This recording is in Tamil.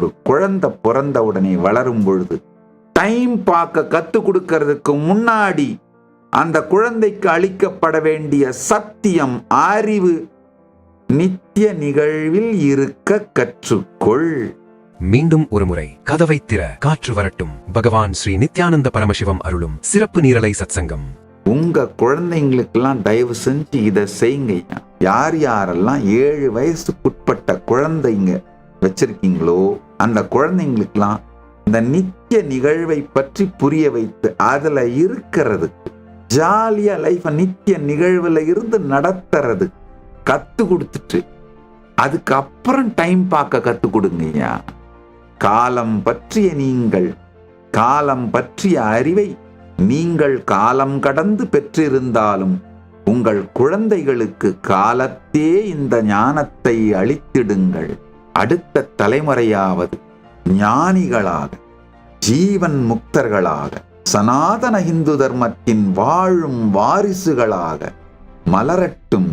ஒரு குழந்தை பிறந்த உடனே வளரும் பொழுது டைம் பார்க்க கத்து கொடுக்கறதுக்கு முன்னாடி அந்த குழந்தைக்கு அளிக்கப்பட வேண்டிய சத்தியம் அறிவு நித்திய நிகழ்வில் இருக்க கற்றுக்கொள். மீண்டும் ஒருமுறை கதவை திற காற்று வரட்டும். பகவான் ஸ்ரீ நித்யானந்த பரமசிவம் அருளும் சிறப்பு நீரலை சத்சங்கம். உங்க குழந்தைங்களுக்கெல்லாம் தயவு செஞ்சு இதை செய்யுங்க. யார் யாரெல்லாம் ஏழு வயசுக்குட்பட்ட குழந்தைங்க வச்சிருக்கீங்களோ அந்த குழந்தைங்களுக்கெல்லாம் இந்த நித்திய நிகழ்வை பற்றி புரிய வைத்து அதில் இருக்கிறதுக்கு ஜாலியாக லைஃப்பை நித்திய நிகழ்வில் இருந்து நடத்துறது கற்றுக் கொடுத்துட்டு அதுக்கப்புறம் டைம் பார்க்க கற்றுக் கொடுங்கய்யா. காலம் பற்றிய நீங்கள் காலம் பற்றிய அறிவை நீங்கள் காலம் கடந்து பெற்றிருந்தாலும் உங்கள் குழந்தைகளுக்கு காலத்தே இந்த ஞானத்தை அளித்திடுங்கள். அடுத்த தலைமுறையாவது ஞானிகளாக ஜீவன் முக்தர்களாக சனாதன இந்து தர்மத்தின் வாழும் வாரிசுகளாக மலரட்டும்.